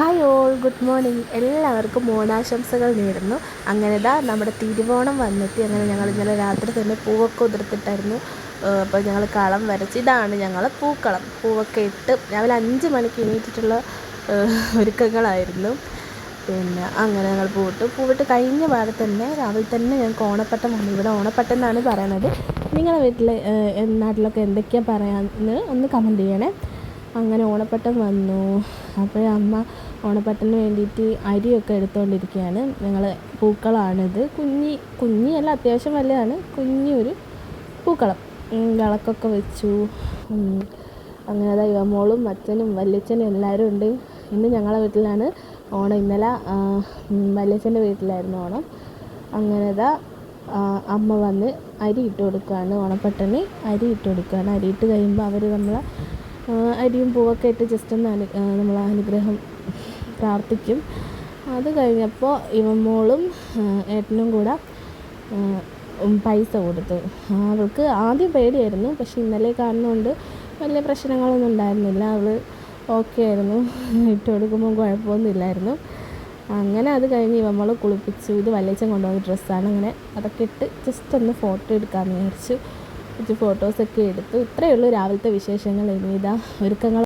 Hi all good morning എല്ലാവർക്കും ഓണാശംസകൾ നേരുന്നു. അങ്ങനെ ഇതാ നമ്മുടെ തിരുവോണം വന്നെത്തി. അങ്ങനെ ഞങ്ങൾ ഇന്നലെ രാത്രി തന്നെ പൂവൊക്കെ ഉതിർത്തിട്ടായിരുന്നു. അപ്പോൾ ഞങ്ങൾ കളം വരച്ച് ഇതാണ് ഞങ്ങൾ പൂക്കളം. പൂവൊക്കെ ഇട്ട് രാവിലെ അഞ്ച് മണിക്ക് എണീറ്റിട്ടുള്ള ഒരുക്കങ്ങളായിരുന്നു. പിന്നെ അങ്ങനെ ഞങ്ങൾ പൂവിട്ടു. പൂവിട്ട് കഴിഞ്ഞ പാടെ തന്നെ രാവിലെ തന്നെ ഞങ്ങൾക്ക് ഓണപ്പട്ടം വന്നു. ഇവിടെ ഓണപ്പട്ടം എന്നാണ് പറയണത്. നിങ്ങളുടെ വീട്ടിൽ നാട്ടിലൊക്കെ എന്തൊക്കെയാണ് പറയാമെന്ന് ഒന്ന് കമന്റ് ചെയ്യണേ. അങ്ങനെ ഓണപ്പട്ടം വന്നു. അപ്പോൾ അമ്മ ഓണപ്പട്ടന് വേണ്ടിയിട്ട് അരിയൊക്കെ എടുത്തുകൊണ്ടിരിക്കുകയാണ് ഞങ്ങൾ പൂക്കളാണിത്. കുഞ്ഞി കുഞ്ഞിയല്ല അത്യാവശ്യം വലുതാണ്. കുഞ്ഞൊരു പൂക്കളം. ഉം, വിളക്കൊക്കെ വെച്ചു. അങ്ങനെ അതാ യുവമോളും അച്ഛനും വല്യച്ഛനും എല്ലാവരും ഉണ്ട്. ഇന്ന് ഞങ്ങളുടെ വീട്ടിലാണ് ഓണം. ഇന്നലെ വല്യച്ഛന്റെ വീട്ടിലായിരുന്നു ഓണം. അങ്ങനെ ഇതാ അമ്മ വന്ന് അരി ഇട്ട് കൊടുക്കുകയാണ് ഓണപ്പട്ടന്. അരി ഇട്ട് കൊടുക്കുകയാണ് അരി ഇട്ട് കഴിയുമ്പോൾ അവർ നമ്മളെ അരിയും പൂവൊക്കെ ഇട്ട് ജസ്റ്റ് ഒന്ന് അനു നമ്മളെ അനുഗ്രഹം പ്രാർത്ഥിക്കും. അത് കഴിഞ്ഞപ്പോൾ ഇവമോളും മോളും ഏട്ടനും കൂടെ പൈസ കൊടുത്തു. അവൾക്ക് ആദ്യം പേടിയായിരുന്നു. പക്ഷെ ഇന്നലെ കാണുന്നതുകൊണ്ട് വലിയ പ്രശ്നങ്ങളൊന്നും ഉണ്ടായിരുന്നില്ല. അവൾ ഓക്കെ ആയിരുന്നു. ഇട്ട് കൊടുക്കുമ്പോൾ കുഴപ്പമൊന്നുമില്ലായിരുന്നു അങ്ങനെ അത് കഴിഞ്ഞ് ഇവമ്മൾ കുളിപ്പിച്ചു. ഇത് വല്യച്ഛൻ കൊണ്ടുവന്ന ഡ്രസ്സാണ്. അങ്ങനെ അതൊക്കെ ഇട്ട് ജസ്റ്റ് ഒന്ന് ഫോട്ടോ എടുക്കാമെന്ന് വിചാരിച്ചു. കുറച്ച് ഫോട്ടോസൊക്കെ എടുത്തു. ഇത്രയേ ഉള്ളൂ രാവിലത്തെ വിശേഷങ്ങൾ. ഇനി ഇതാ ഒരുക്കങ്ങൾ